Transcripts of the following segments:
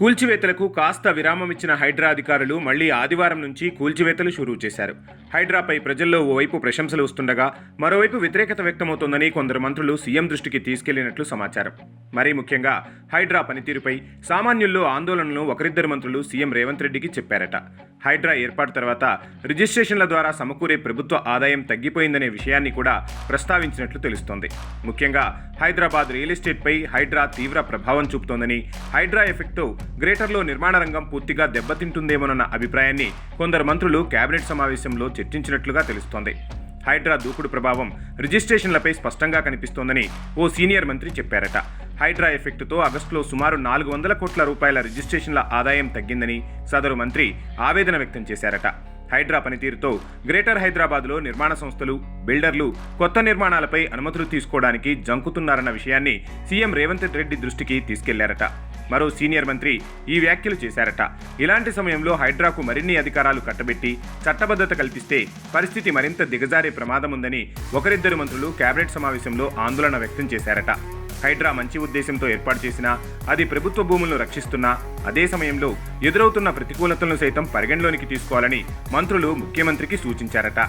కూల్చివేతలకు కాస్త విరామం ఇచ్చిన హైడ్రా అధికారులు మళ్ళీ ఆదివారం నుంచి కూల్చివేతలు షురూ చేశారు. హైడ్రాపై ప్రజల్లో ఓవైపు ప్రశంసలు వస్తుండగా మరోవైపు వ్యతిరేకత వ్యక్తమవుతోందని కొందరు మంత్రులు సీఎం దృష్టికి తీసుకెళ్ళినట్లు సమాచారం. మరీ ముఖ్యంగా హైడ్రా పనితీరుపై సామాన్యుల్లో ఆందోళనలు ఒకరిద్దరు మంత్రులు సీఎం రేవంత్ రెడ్డికి చెప్పారట. హైడ్రా ఏర్పాటు తర్వాత రిజిస్ట్రేషన్ల ద్వారా సమకూరే ప్రభుత్వ ఆదాయం తగ్గిపోయిందనే విషయాన్ని కూడా ప్రస్తావించినట్లు తెలుస్తోంది. ముఖ్యంగా హైదరాబాద్ రియల్ ఎస్టేట్పై హైడ్రా తీవ్ర ప్రభావం చూపుతోందని హైడ్రా ఎఫెక్ట్తో గ్రేటర్లో నిర్మాణ రంగం పూర్తిగా దెబ్బతింటుందేమోనన్న అభిప్రాయాన్ని కొందరు మంత్రులు కేబినెట్ సమావేశంలో చర్చించినట్లుగా తెలుస్తోంది. హైడ్రా దూకుడు ప్రభావం రిజిస్ట్రేషన్లపై స్పష్టంగా కనిపిస్తోందని ఓ సీనియర్ మంత్రి చెప్పారట. హైడ్రా ఎఫెక్టుతో ఆగస్టులో సుమారు నాలుగు వందల కోట్ల రూపాయల రిజిస్ట్రేషన్ల ఆదాయం తగ్గిందని సదరు మంత్రి ఆవేదన వ్యక్తం చేశారట. హైడ్రా పనితీరుతో గ్రేటర్ హైదరాబాద్లో నిర్మాణ సంస్థలు బిల్డర్లు కొత్త నిర్మాణాలపై అనుమతులు తీసుకోవడానికి జంకుతున్నారన్న విషయాన్ని సీఎం రేవంత్ రెడ్డి దృష్టికి తీసుకెళ్ళారట. మరో సీనియర్ మంత్రి ఈ వ్యాఖ్యలు చేశారట. ఇలాంటి సమయంలో హైడ్రాకు మరిన్ని అధికారాలు కట్టబెట్టి చట్టబద్ధత కల్పిస్తే పరిస్థితి మరింత దిగజారే ప్రమాదముందని ఒకరిద్దరు మంత్రులు కేబినెట్ సమావేశంలో ఆందోళన వ్యక్తం చేశారట. హైడ్రా మంచి ఉద్దేశంతో ఏర్పాటు చేసినా అది ప్రభుత్వ భూములను రక్షిస్తున్నా అదే సమయంలో ఎదురవుతున్న ప్రతికూలతలను సైతం పరిగణలోనికి తీసుకోవాలని మంత్రులు ముఖ్యమంత్రికి సూచించారట.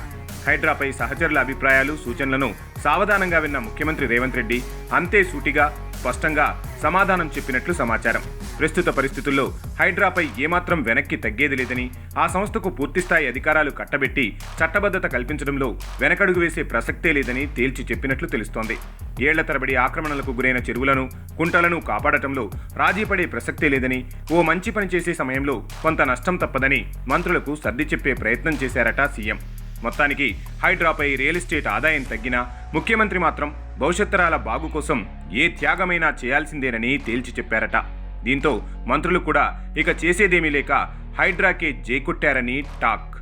హైడ్రాపై సహచరుల అభిప్రాయాలు సూచనలను సావధానంగా విన్న ముఖ్యమంత్రి రేవంత్ రెడ్డి అంతే సూటిగా స్పష్టంగా సమాధానం చెప్పినట్లు సమాచారం. ప్రస్తుత పరిస్థితుల్లో హైడ్రాపై ఏమాత్రం వెనక్కి తగ్గేది లేదని ఆ సంస్థకు పూర్తిస్థాయి అధికారాలు కట్టబెట్టి చట్టబద్ధత కల్పించడంలో వెనకడుగు వేసే ప్రసక్తే లేదని తేల్చి చెప్పినట్లు తెలుస్తోంది. ఏళ్ళ తరబడి ఆక్రమణలకు గురైన చెరువులను కుంటలను కాపాడటంలో రాజీ పడే ప్రసక్తే లేదని ఓ మంచి పని చేసే సమయంలో కొంత నష్టం తప్పదని మంత్రులకు సర్ది చెప్పే ప్రయత్నం చేశారట సీఎం. మొత్తానికి హైడ్రాపై రియల్ ఎస్టేట్ ఆదాయం తగ్గినా ముఖ్యమంత్రి మాత్రం భవిష్యత్తరాల బాగు కోసం ఏ త్యాగమైనా చేయాల్సిందేనని తేల్చి చెప్పారట. దీంతో మంత్రులు కూడా ఇక చేసేదేమీ లేక హైడ్రాకే జేకొట్టారని టాక్.